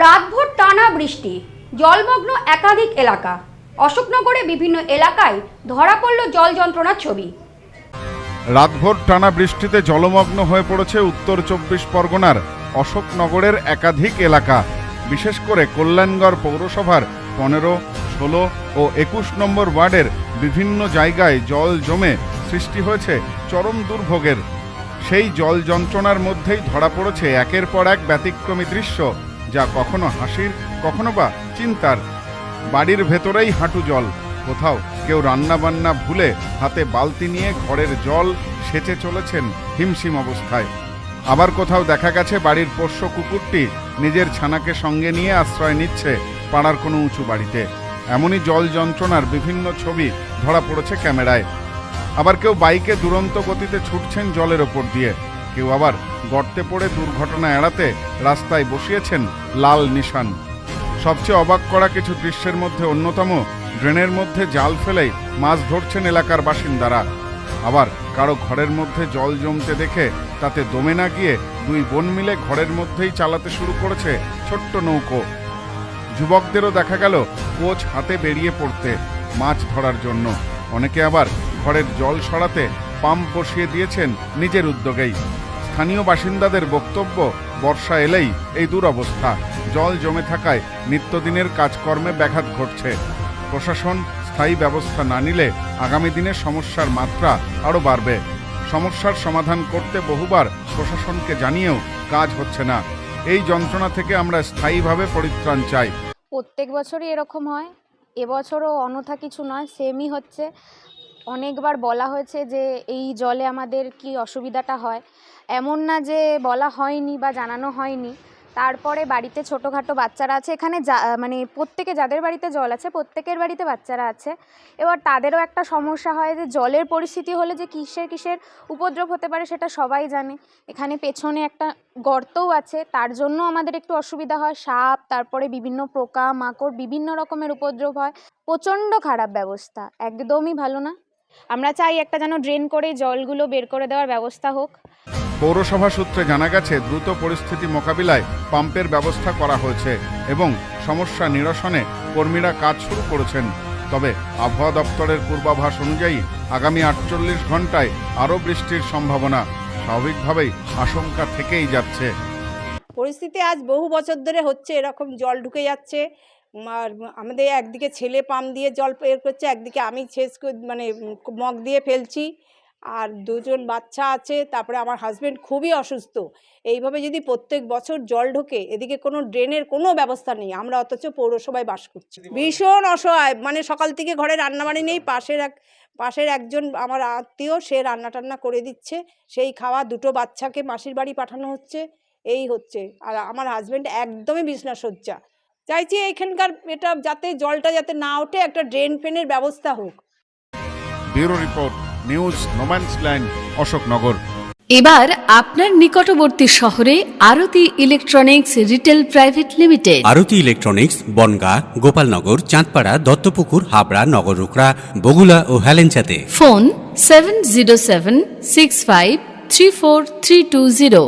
রাতভর টানা বৃষ্টি, জলমগ্ন একাধিক এলাকা। অশোকনগরে বিভিন্ন এলাকায় ধরা পড়ল জল যন্ত্রণার ছবি। রাতভর টানা বৃষ্টিতে জলমগ্ন হয়ে পড়েছে উত্তর চব্বিশ পরগনার অশোকনগরের একাধিক এলাকা। বিশেষ করে কল্যাণগড় পৌরসভার পনেরো, ষোলো ও একুশ নম্বর ওয়ার্ডের বিভিন্ন জায়গায় জল জমে সৃষ্টি হয়েছে চরম দুর্ভোগের। সেই জল যন্ত্রণার মধ্যেই ধরা পড়েছে একের পর এক ব্যতিক্রমী দৃশ্য। যা কখনো হাসির, কখনো বা চিন্তার। বাড়ির ভেতরেই হাঁটু জল। কোথাও কেউ রান্না বান্না ভুলে হাতে বালতি নিয়ে ঘরের জল সেচে চলেছেন হিমশিম অবস্থায়। আবার কোথাও দেখা গেছে বাড়ির পোষ্য কুকুরটি নিজের ছানাকে সঙ্গে নিয়ে আশ্রয় নিচ্ছে পাড়ার কোনো উঁচু বাড়িতে। এমনই জল যন্ত্রণার বিভিন্ন ছবি ধরা পড়েছে ক্যামেরায়। আবার কেউ বাইকে দুরন্ত গতিতে ছুটছেন জলের ওপর দিয়ে। কেউ আবার গর্তে পড়ে দুর্ঘটনা এড়াতে রাস্তায় বসিয়েছেন লাল নিশান। সবচেয়ে অবাক করা কিছু দৃশ্যের মধ্যে অন্যতম, ড্রেনের মধ্যে জাল ফেলেই মাছ ধরছেন এলাকার বাসিন্দারা। আবার কারও ঘরের মধ্যে জল জমতে দেখে তাতে দমে না গিয়ে দুই বোন মিলে ঘরের মধ্যেই চালাতে শুরু করেছে ছোট্ট নৌকো। যুবকদেরও দেখা গেল কোচ হাতে বেরিয়ে পড়তে মাছ ধরার জন্য। অনেকে আবার ঘরের জল সরাতে পাম্প বসিয়ে দিয়েছেন নিজের উদ্যোগেই। স্থানীয় বাসিন্দাদের বক্তব্য, বর্ষা এলেই এই দুরবস্থা। জল জমে থাকায় নিত্যদিনের কাজকর্মে ব্যাঘাত ঘটছে। প্রশাসন স্থায়ী ব্যবস্থা না নিলে আগামী দিনে সমস্যার মাত্রা আরও বাড়বে। সমস্যার সমাধান করতে বহুবার প্রশাসনকে জানিয়েও কাজ হচ্ছে না। এই যন্ত্রণা থেকে আমরা স্থায়ীভাবে পরিত্রাণ চাই। প্রত্যেক বছরই এরকম হয়। এবছরও অন্যথা কিছু নয় সেমই হচ্ছে। অনেকবার বলা হয়েছে যে এই জলে আমাদের কি অসুবিধাটা হয়। এমন না যে বলা হয়নি বা জানানো হয়নি। তারপরে বাড়িতে ছোটোখাটো বাচ্চারা আছে, এখানে যা মানে প্রত্যেকে, যাদের বাড়িতে জল আছে, প্রত্যেকের বাড়িতে বাচ্চারা আছে। এবার তাদেরও একটা সমস্যা হয় যে জলের পরিস্থিতি হলে যে কিসের কিসের উপদ্রব হতে পারে সেটা সবাই জানে। এখানে পেছনে একটা গর্তও আছে, তার জন্য আমাদের একটু অসুবিধা হয়। সাপ, তারপরে বিভিন্ন পোকা, মাকড়, বিভিন্ন রকমের উপদ্রব হয়। প্রচণ্ড খারাপ ব্যবস্থা, একদমই ভালো না। আমরা চাই একটা যেন ড্রেন করে জলগুলো বের করে দেওয়ার ব্যবস্থা হোক। পৌরসভা সূত্রে জানা গেছে দ্রুত পরিস্থিতি মোকাবিলায় পাম্পের ব্যবস্থা করা হয়েছে এবং সমস্যা নিরসনে কর্মীরা কাজ শুরু করেছেন। তবে আবহাওয়া দপ্তরের পূর্বাভাস অনুযায়ী আগামী আটচল্লিশ ঘন্টায় আরও বৃষ্টির সম্ভাবনা স্বাভাবিকভাবেই আশঙ্কা থেকেই যাচ্ছে। পরিস্থিতি আজ বহু বছর ধরে হচ্ছে এরকম জল ঢুকে যাচ্ছে। আমাদের একদিকে ছেলে পাম্প দিয়ে জল বের করছে একদিকে আমি শেষ মানে মগ দিয়ে ফেলছি। আর দুজন বাচ্চা আছে তারপরে আমার হাজব্যান্ড খুবই অসুস্থ। এইভাবে যদি প্রত্যেক বছর জল ঢোকে এদিকে কোনো ড্রেনের কোনো ব্যবস্থা নেই। আমরা অথচ পৌরসভায় বাস করছি। ভীষণ অসহায়। মানে সকাল থেকে ঘরে রান্নাবাড়ি নেই পাশের এক পাশের একজন আমার আত্মীয় সে রান্না টান্না করে দিচ্ছে। সেই খাওয়া দুটো বাচ্চাকে মাসির বাড়ি পাঠানো হচ্ছে। এই হচ্ছে। আর আমার হাজব্যান্ড একদমই বিছনা সজ্জা চাইছি এখানকার এটা যাতে জলটা যাতে না ওঠে একটা ড্রেন ফেনের ব্যবস্থা হোক। Bureau report news no man's land Ashoknagar. এবার আপনার নিকটবর্তী শহরে Aarti electronics retail private limited. Aarti electronics Bangaon Gopalnagar Chandpara Duttapukur Habra নগর নগররুকড়া বগুলা ও হেলেঞ্চাতে। Phone seven zero seven six five three four three two zero.